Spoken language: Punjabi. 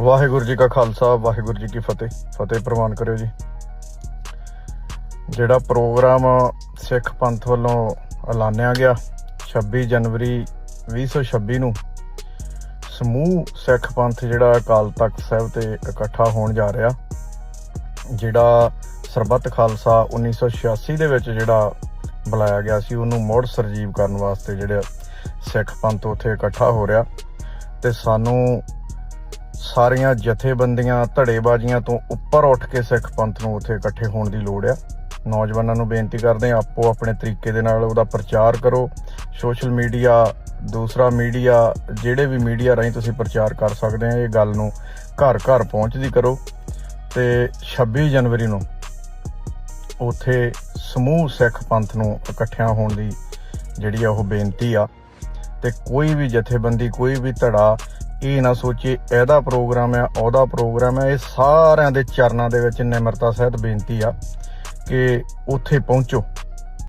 ਵਾਹਿਗੁਰੂ ਜੀ ਕਾ ਖਾਲਸਾ, ਵਾਹਿਗੁਰੂ ਜੀ ਕੀ ਫਤਿਹ। ਫਤਿਹ ਪ੍ਰਵਾਨ ਕਰਿਓ ਜੀ। ਜਿਹੜਾ ਪ੍ਰੋਗਰਾਮ ਸਿੱਖ ਪੰਥ ਵੱਲੋਂ ਐਲਾਨਿਆ ਗਿਆ 26 ਜਨਵਰੀ 2026 ਨੂੰ, ਸਮੂਹ ਸਿੱਖ ਪੰਥ ਜਿਹੜਾ ਅਕਾਲ ਤਖਤ ਸਾਹਿਬ ਤੇ ਇਕੱਠਾ ਹੋਣ ਜਾ ਰਿਹਾ, ਜਿਹੜਾ ਸਰਬੱਤ ਖਾਲਸਾ 1986 ਦੇ ਵਿੱਚ ਜਿਹੜਾ ਬੁਲਾਇਆ ਗਿਆ ਸੀ, ਉਹਨੂੰ ਮੁੜ ਸਰਜੀਵ ਕਰਨ ਵਾਸਤੇ ਜਿਹੜੇ ਸਿੱਖ ਪੰਥ ਉੱਥੇ ਇਕੱਠਾ ਹੋ ਰਿਹਾ ਤੇ ਸਾਨੂੰ ਸਾਰੀਆਂ ਜਥੇਬੰਦੀਆਂ ਧੜੇਬਾਜ਼ੀਆਂ ਤੋਂ ਉੱਪਰ ਉੱਠ ਕੇ ਸਿੱਖ ਪੰਥ ਨੂੰ ਉੱਥੇ ਇਕੱਠੇ ਹੋਣ ਦੀ ਲੋੜ ਆ। ਨੌਜਵਾਨਾਂ ਨੂੰ ਬੇਨਤੀ ਕਰਦੇ ਆ ਆਪੋ ਆਪਣੇ ਤਰੀਕੇ ਦੇ ਨਾਲ ਉਹਦਾ ਪ੍ਰਚਾਰ ਕਰੋ। ਸੋਸ਼ਲ ਮੀਡੀਆ, ਦੂਸਰਾ ਮੀਡੀਆ, ਜਿਹੜੇ ਵੀ ਮੀਡੀਆ ਰਾਹੀਂ ਤੁਸੀਂ ਪ੍ਰਚਾਰ ਕਰ ਸਕਦੇ ਆ ਇਹ ਗੱਲ ਨੂੰ ਘਰ ਘਰ ਪਹੁੰਚਦੀ ਕਰੋ। ਤੇ 26 ਜਨਵਰੀ ਨੂੰ ਉੱਥੇ ਸਮੂਹ ਸਿੱਖ ਪੰਥ ਨੂੰ ਇਕੱਠਿਆਂ ਹੋਣ ਦੀ ਜਿਹੜੀ ਆ ਉਹ ਬੇਨਤੀ ਆ। ਤੇ ਕੋਈ ਵੀ ਜਥੇਬੰਦੀ, ਕੋਈ ਵੀ ਧੜਾ ਇਹ ਨਾ ਸੋਚੇ, ਇਹਦਾ ਪ੍ਰੋਗਰਾਮ ਆ, ਉਹਦਾ ਪ੍ਰੋਗਰਾਮ ਆ। ਇਹ ਸਾਰਿਆਂ ਦੇ ਚਰਨਾਂ ਦੇ ਵਿੱਚ ਨਿਮਰਤਾ ਸਹਿਤ ਬੇਨਤੀ ਆ ਕਿ ਉੱਥੇ ਪਹੁੰਚੋ।